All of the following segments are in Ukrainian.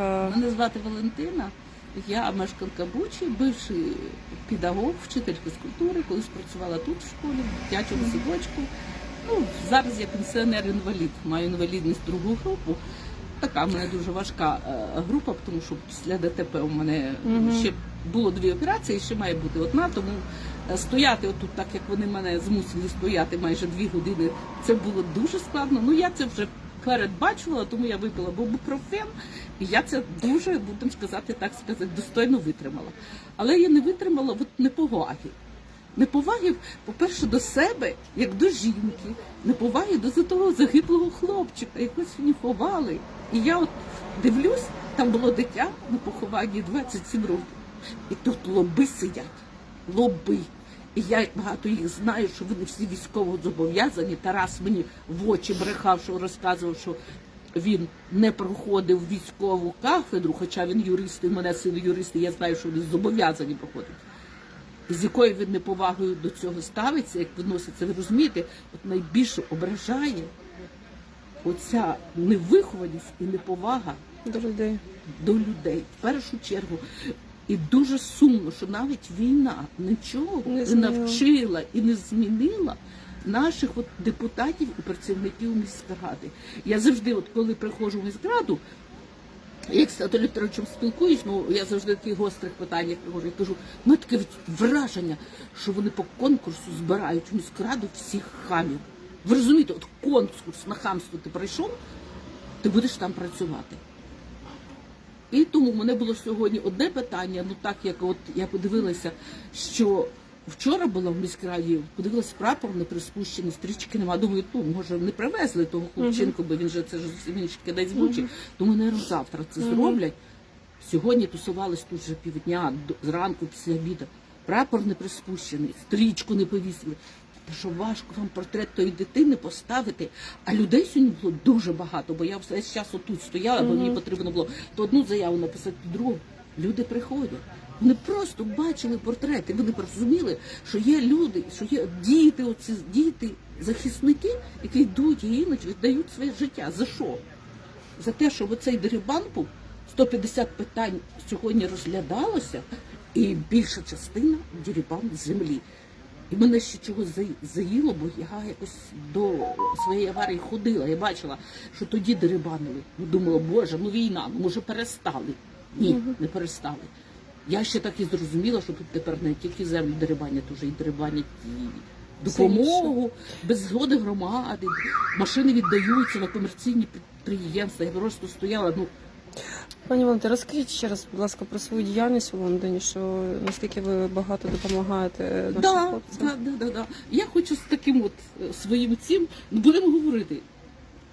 ласка. Мене звати Валентина. Я мешканка Бучі, бивший педагог, вчитель фізкультури, колись працювала тут в школі, в дитячому садочку. Ну, зараз я пенсіонер-інвалід, маю інвалідність другу групу. Така в мене дуже важка е, група, тому що після ДТП у мене Мгм. ще було дві операції, ще має бути одна, тому е, стояти отут, так як вони мене змусили стояти майже дві години, це було дуже складно. Ну я це вже передбачувала, тому я випила бубупрофен, і я це дуже, будемо сказати, так сказати, достойно витримала. Але я не витримала от неповаги. Неповаги, по-перше, до себе, як до жінки, неповаги до того загиблого хлопчика, якось вони ховали. І я от дивлюсь, там було дитя на похованні 27 років. І тут лоби сидять, лоби. І я багато їх знаю, що вони всі військово зобов'язані. Тарас мені в очі брехав, що розказував, що він не проходив військову кафедру, хоча він юрист, і в мене син юрист, і я знаю, що вони зобов'язані проходити. І з якою він неповагою до цього ставиться, як відноситься, ви розумієте, от найбільше ображає оця невихованість і неповага До людей. до людей в першу чергу. І дуже сумно, що навіть війна нічого Не не, навчила і не змінила наших от депутатів і працівників міськради. Я завжди, от коли приходжу в міськраду, як з Анатолієм спілкуюсь, ну я завжди в таких гострих питаннях приходжу і кажу, ну таке враження, що вони по конкурсу збирають в міськраду всіх хамів. Ви розумієте, от конкурс на хамство ти пройшов, ти будеш там працювати. І тому в мене було сьогодні одне питання. Ну так як от я подивилася, що вчора була в міськраді, подивилася прапор не приспущений, стрічки нема. Думаю, ну може не привезли того хлопчинку, бо він же це ж зовсім інший кидець бучі. Думаю, наверное, завтра це зроблять. Сьогодні тусувались тут вже півдня, зранку після обіду. Прапор не приспущений, стрічку не повісили. Що важко вам портрет тої дитини поставити, а людей сьогодні було дуже багато, бо я весь час отут стояла, бо мені потрібно було то одну заяву написати, то другу. Люди приходять. Вони просто бачили портрети, вони розуміли, що є люди, що є діти, оці діти, захисники, які йдуть і іноді віддають своє життя. За що? за те, щоб оцей дерибан був, 150 питань сьогодні розглядалося, і більша частина дерибан землі. І мене ще чогось заїло, бо я якось до своєї аварії ходила. Я бачила, що тоді дерибанили. Ну думала, боже, ну війна, ну може перестали. Ні, не перестали. Я ще так і зрозуміла, що тут тепер не тільки землю дерибанять, уже і дерибанять і допомогу, без згоди громади, машини віддаються на комерційні підприємства. Я просто стояла, ну Пані Валентина, розкажіть ще раз, будь ласка, про свою діяльність у Лондоні, що наскільки ви багато допомагаєте нашим да, хлопцям. да, да, да, да. Я хочу з таким от е, своїм цим, будемо говорити.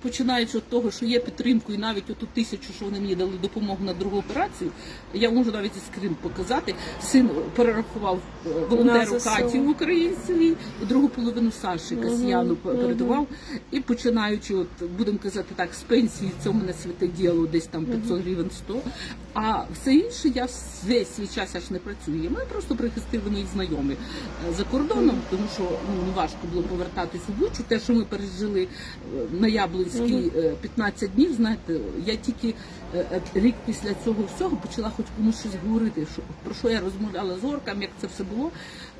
Починаючи від того, що є підтримку, і навіть оту тисячу, що вони мені дали допомогу на другу операцію, я можу навіть і скрін показати. Син перерахував е, волонтеру. Каті українцеві, другу половину Саші Касьяну передавав. І починаючи, от будемо казати так, з пенсії це у мене святе діло, десь там 500 гривень 100. А все інше я весь свій час аж не працюю. Мене просто прихистили мої знайомі е, за кордоном, тому що ну важко було повертатись у Бучу. Те, що ми пережили е, на Яблунській е, 15 днів, знаєте, я тільки е, е, рік після цього всього почала хоч комусь щось говорити. Що про що я розмовляла з орками, як це все було.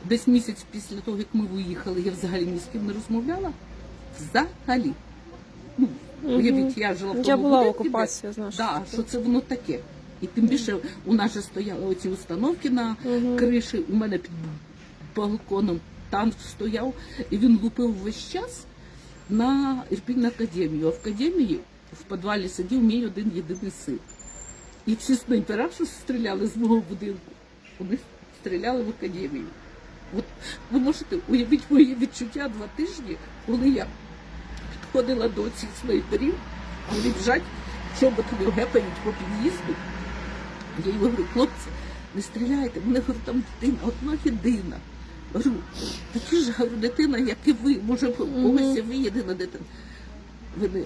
Десь місяць після того, як ми виїхали, я взагалі ні з ким не розмовляла. Взагалі. Ну, уявіть, я жила в Я тому була в будинку, де- окупації, знаєш. Да, що це воно таке. І тим більше у нас же стояли оці установки на криші. У мене під балконом танк стояв, і він лупив весь час на Ірпінь академію. А в академії в підвалі сидів мій один єдиний син. І всі снайпера, що стріляли з мого будинку, вони стріляли в академію. От ви можете уявити мої відчуття два тижні, коли я підходила до цих снайперів, вони біжать, чоботами гепають по під'їзду. Я їм говорю, хлопці, не стріляйте, мене говорю, там дитина, одна єдина. Говорю, такі ж говорю, дитина, як і ви, може, у когось ви єдина дитина. Вони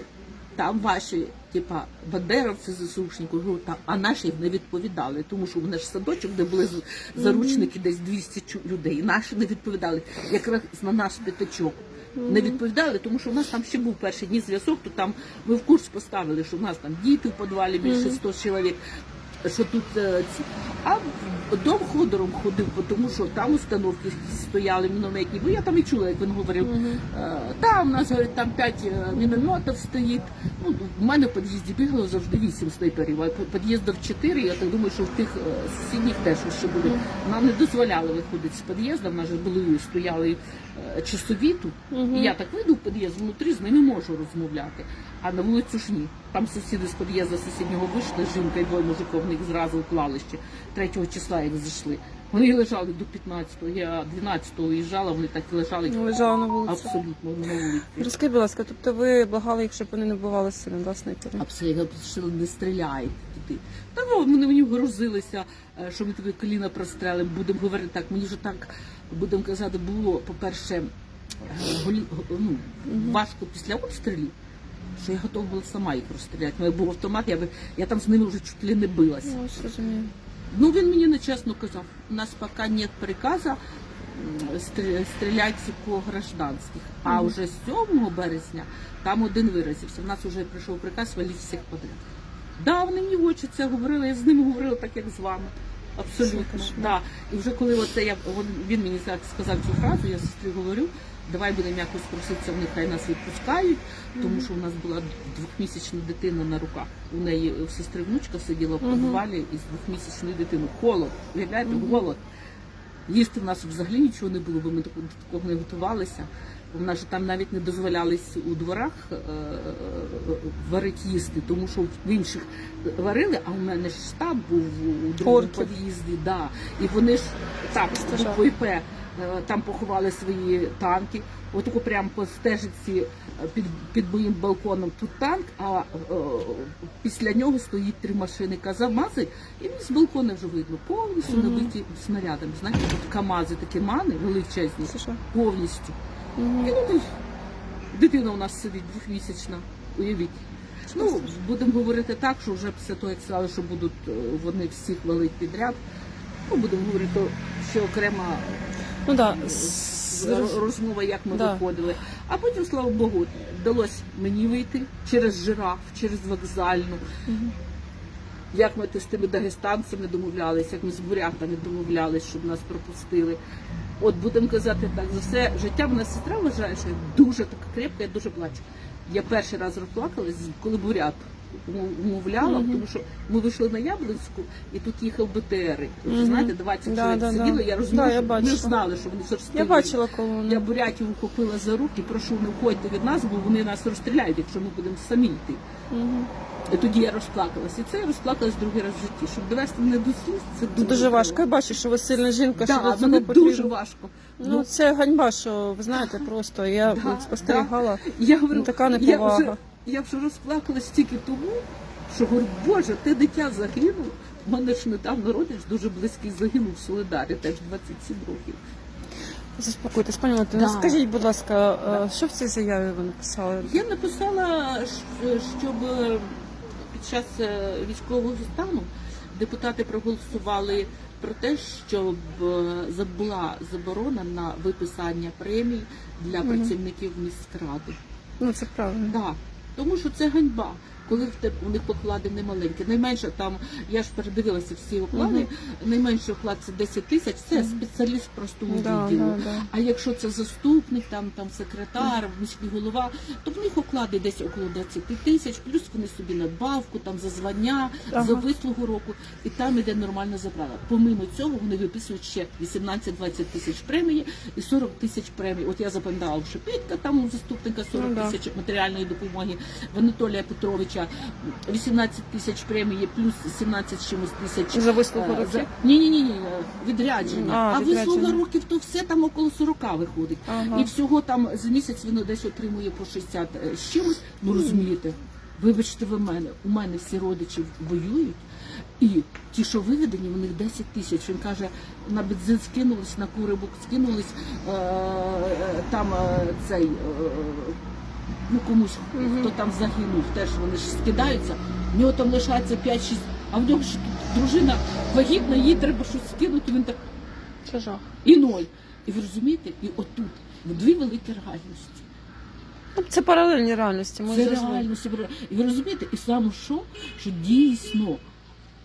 там ваші, типа, бандеровці ЗСУшники, говорю, там, а наші не відповідали, тому що в ж садочок, де були заручники, десь 200 чу- людей. Наші не відповідали, якраз на наш п'ятачок. не відповідали, тому що в нас там ще був перші дні зв'язок, то там ми в курс поставили, що в нас там діти в підвалі більше 100 чоловік. Що тут е, ці. А дом ходором ходив, тому що там установки стояли мінометні, бо я там і чула, як він говорив. Е, Там у нас говорить, там п'ять е, мінометів стоїть. Ну, в мене в під'їзді бігало завжди вісім снайперів, а під'їздів чотири. Я так думаю, що в тих е, сусідніх теж ще були. Нам не дозволяли виходити з під'їзду, в нас же були стояли часові тут. І я так вийду в під'їзд внутрі, з ними можу розмовляти. А на вулицю ж ні. Там сусіди з під'їзду сусіднього вийшли, жінка і двоє мужиків, в них зразу уклали ще 3 числа, як зайшли. Вони лежали до 15-го, я 12-го уїжджала, вони так і лежали Лежала на вулиці. абсолютно на вулиці. Розкажіть, будь ласка, тобто ви благали їх, щоб вони не вбивали сина, снайпери? Абсолютно що не стріляйте туди. Та ну, вони мені грузилися, е, що ми тобі коліна прострелимо. Будемо говорити так. Мені вже так будемо казати, було, по-перше, е, голі- ну, важко після обстрілів. Що я готова була сама їх розстріляти. У мене був автомат, я би я там з ними вже чуть ли не билася. Ну, розумію. Ну він мені нечесно казав, у нас поки нет приказу стріляти по гражданських. А вже з 7 березня там один виразився. У нас вже прийшов приказ валити всіх подряд. Да, вони мені в очі це говорили, я з ними говорила так, як з вами. Абсолютно. Да. І вже коли оце я він мені так сказав цю фразу, я сестрі говорю, давай будемо якось проситися нехай хай нас відпускають, тому що у нас була двохмісячна дитина на руках. У неї у сестри внучка сиділа в підвалі із двохмісячною дитиною. Холод, уявляєте, голод. Їсти в нас взагалі нічого не було, бо ми до такого не готувалися. У нас же там навіть не дозволялись у дворах е, варити їсти, тому що в інших варили, а у мене ж штаб був у другому Орків. під'їзді. Да. І вони ж так, Стажа. буквою П е, там поховали свої танки. Отако прямо по стежиці е, під, під моїм балконом тут танк, а е, після нього стоїть три машини Казамази, і з балкона вже видно повністю набиті снарядами. Знаєте, тут Камази такі мани величезні, повністю. Мгм. І ну, дитина у нас сидить двохмісячна, уявіть. Ну, будемо говорити так, що вже після того, як сказали, що будуть е, вони всіх валити підряд, ну, будемо говорити, то ще окрема Ну да. е, розмова, як ми Да. виходили. А потім, слава Богу, вдалося мені вийти через жираф, через вокзальну. Як ми то з тими дагестанцями домовлялися, як ми з бурятами домовлялися, щоб нас пропустили. От будемо казати так, за все життя мене сестра вважає, що я дуже така крепка, я дуже плачу. Я перший раз розплакалась, коли бурят умовляла, тому що ми вийшли на Яблонську, і тут їхав БТР. Ви Мгм. знаєте, 20 Да, чоловік да, сиділо, да. я Да, розумію, я що вони бачила. знали, що вони жорсткі. Я бачила колону. Я бурятів ухопила за руки, прошу, не входьте від нас, бо вони нас розстріляють, якщо ми будемо самі йти. І тоді я розплакалась. І це я розплакалась другий раз в житті. Щоб довести мене до сліз, це дуже, Це дуже важко. Я бачу, що ви сильна жінка, що Да, до цього мене потрібно. дуже важко. Ну, це ганьба, що ви знаєте, просто я Да, спостерігала. Я говорю, Ну, така я неповага. Я вже розплакалась тільки тому, що говорю, Боже, те дитя загинуло. У мене ж недавно родич дуже близький загинув в Солидарі, теж 27 років. Заспокойтесь, пані Валентина. Да. Скажіть, будь ласка, е, що в цій заяві ви написали? Я написала, щоб е, під час е, військового стану депутати проголосували про те, щоб була заборона на виписання премій для працівників міськради. Ну це правильно. Да. Тому що це ганьба. Коли у них оклади не маленькі. Найменше там, я ж передивилася всі оклади, найменший оклад це 10 тисяч, це спеціаліст простого Да, відділу. да, да. А якщо це заступник, там там секретар, міський голова, то в них оклади десь около 20 тисяч, плюс вони собі надбавку, там за звання, Ага. за вислугу року, і там іде нормальна заправа. Помимо цього вони виписують ще 18-20 тисяч премії і 40 тисяч премій. От я запам'ятала в Шепітка, там у заступника 40 Ну, тисяч матеріальної допомоги, в Анатолія Петровича 18 тисяч премії, плюс 17 чимось тисяч. За вислугу Е, років? за- Ні, ні, ні, ні, відрядження. А, А, відрядження. вислуга років то все там около 40 виходить. Ага. І всього там за місяць він десь отримує по 60 з чимось. Ну розумієте, вибачте ви мене, у мене всі родичі воюють. І ті, що виведені, у них 10 тисяч. Він каже, на бензин скинулись, на курибок скинулись, е, е, там е, цей, е, ну комусь, хто там загинув, теж вони ж скидаються, в нього там лишається 5-6, а в нього ж дружина вагітна, їй треба щось скинути, він так Це жах. і ноль. І ви розумієте, і отут в дві великі реальності. Ну, Це паралельні реальності. Ми Це завжди- реально. І ви розумієте, і саме що, що дійсно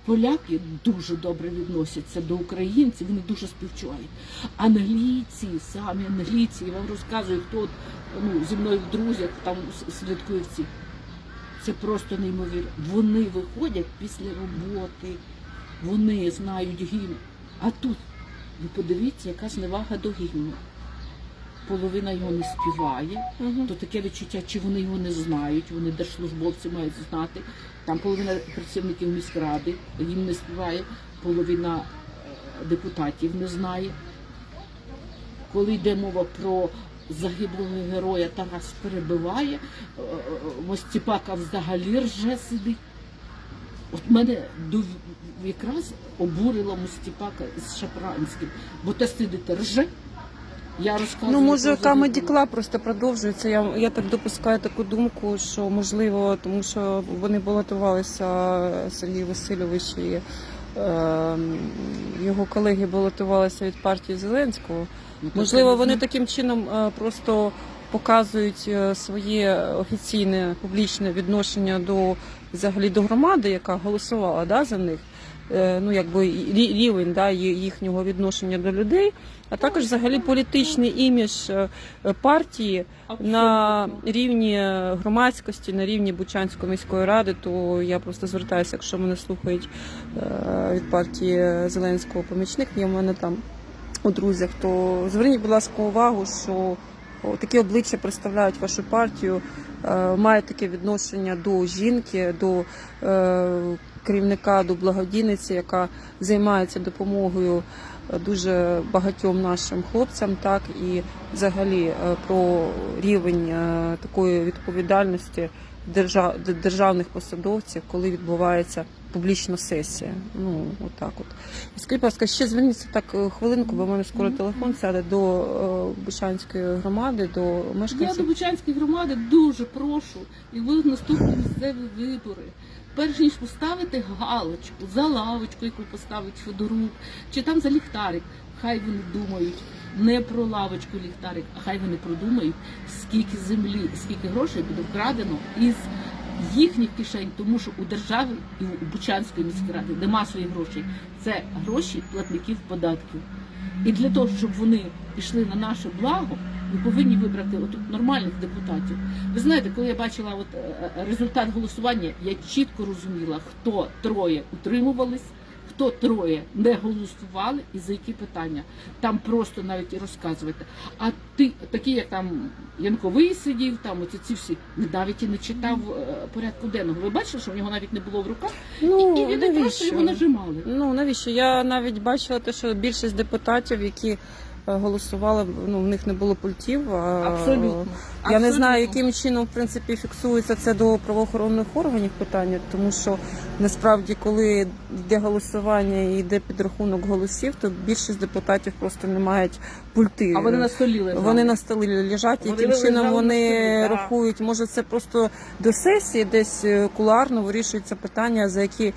поляки дуже добре відносяться до українців, вони дуже співчувають. Англійці, самі англійці, я вам розказую, хто ну, зі мною в друзях там слідкує. Це просто неймовірно. Вони виходять після роботи, вони знають гімн. А тут, ви подивіться, яка зневага до гімну. Половина його не співає, то таке відчуття, чи вони його не знають, вони держслужбовці мають знати. Там половина працівників міськради їм не співає, половина е, депутатів не знає. Коли йде мова про загиблого героя, Тарас перебиває, е, е, Мостіпака взагалі рже сидить. От мене якраз обурила Мостіпака з Шапранським, бо те сидите рже. Я розказую. Ну, може, про Comedy. Club просто продовжується. Я, я так допускаю таку думку, що можливо, тому що вони балотувалися Сергій Васильович і е, його колеги балотувалися від партії Зеленського. Ну, Можливо, я не вони таким чином е, просто показують е, своє офіційне публічне відношення до взагалі до громади, яка голосувала да, за них. Е, Ну, якби рівень да, їхнього відношення до людей, а також взагалі політичний імідж е, е, партії на рівні громадськості, на рівні Бучанської міської ради, то я просто звертаюся, якщо мене слухають від партії Зеленського помічник, є в мене там у друзях, то зверніть, будь ласка, увагу, що такі обличчя представляють вашу партію, мають таке відношення до жінки, до керівника, до благодійниці, яка займається допомогою е, дуже багатьом нашим хлопцям, так і взагалі е, про рівень е, такої відповідальності держав, державних посадовців, коли відбувається публічна сесія. Ну, отак от. І Скажіть, будь ласка, ще зверніться так хвилинку, бо в мене скоро телефон сяде до Бучанської громади, до Я до. Бучанської громади дуже прошу, і будуть наступні місцеві вибори. Перш ніж поставити галочку за лавочку, яку поставить Федорук, чи там за ліхтарик, хай вони думають не про лавочку ліхтарик, а хай вони продумають, скільки землі, скільки грошей буде вкрадено із їхніх кишень, тому що у держави і у Бучанської міськради нема своїх грошей. Це гроші платників податків. І для того, щоб вони пішли на наше благо, ми повинні вибрати от нормальних депутатів. Ви знаєте, коли я бачила от е, е, результат голосування, я чітко розуміла, хто троє утримувались, хто троє не голосували і за які питання. Там просто навіть і розказувати. А ти, такі, як там Янковий сидів, там оці ці всі, навіть і не читав е, порядку денного. Ви бачили, що в нього навіть не було в руках, Ну, і вони просто його нажимали. Ну навіщо? Я навіть бачила те, що більшість депутатів, які голосували, ну в них не було пультів. Абсолютно. Я не знаю, яким чином в принципі фіксується це до правоохоронних органів питання, тому що насправді, коли йде голосування і йде підрахунок голосів, то більшість депутатів просто не мають пульти. А вони на столі лежали. Вони на столі лежать, Вони яким чином вони столі, рахують. Може, це просто до сесії, десь е, кулуарно вирішуються питання, за які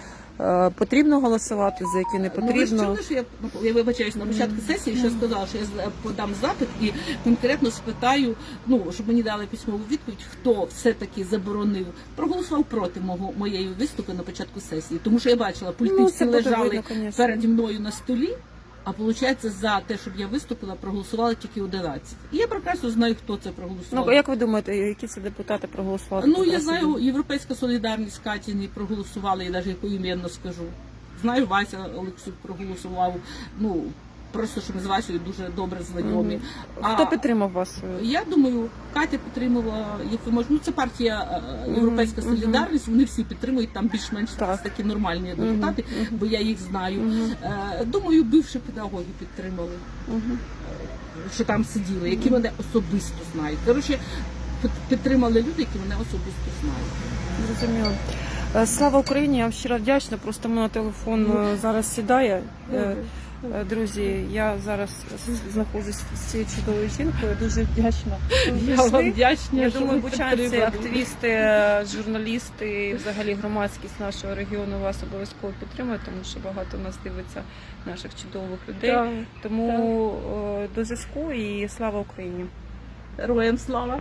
потрібно голосувати, за які не Ну, ви ж чули, що я, я вибачаюсь на початку сесії, що сказала, що я подам запит і конкретно спитаю, ну щоб мені дали письмову відповідь, хто все-таки заборонив, проголосував проти мого моєї виступу на початку сесії, тому що я бачила, пульти Ну, лежали видно, переді мною на столі. А виходить, за те, щоб я виступила, проголосували тільки 11. І я прекрасно знаю, хто це проголосував. Ну як ви думаєте, які це депутати проголосували? Ну, я знаю, Європейська солідарність Катіні проголосували, я навіть поіменно скажу. Знаю, Вася Олексій проголосував. Ну, просто що ми з Васею дуже добре знайомі. А Хто підтримав вас? я думаю, Катя підтримала, як ви можете, ну це партія е, Європейська Солідарність, вони всі підтримують, там більш-менш Так. такі нормальні депутати, бо я їх знаю. Е, Думаю, бивші педагоги підтримали Мгм. що там сиділи, які мене особисто знають. Коротше, під- підтримали люди, які мене особисто знають. Зрозуміло. Е, Слава Україні, я вам щиро вдячна. Просто в мене телефон е, зараз сідає. Е, е, Друзі, я зараз знаходжусь з цією чудовою жінкою. Дуже вдячна. Я вам вдячна. Я думаю, бучанці, активісти, е, журналісти взагалі громадськість нашого регіону вас обов'язково підтримує, тому що багато нас дивиться наших чудових людей. Тому е, до зв'язку і слава Україні. Героям слава.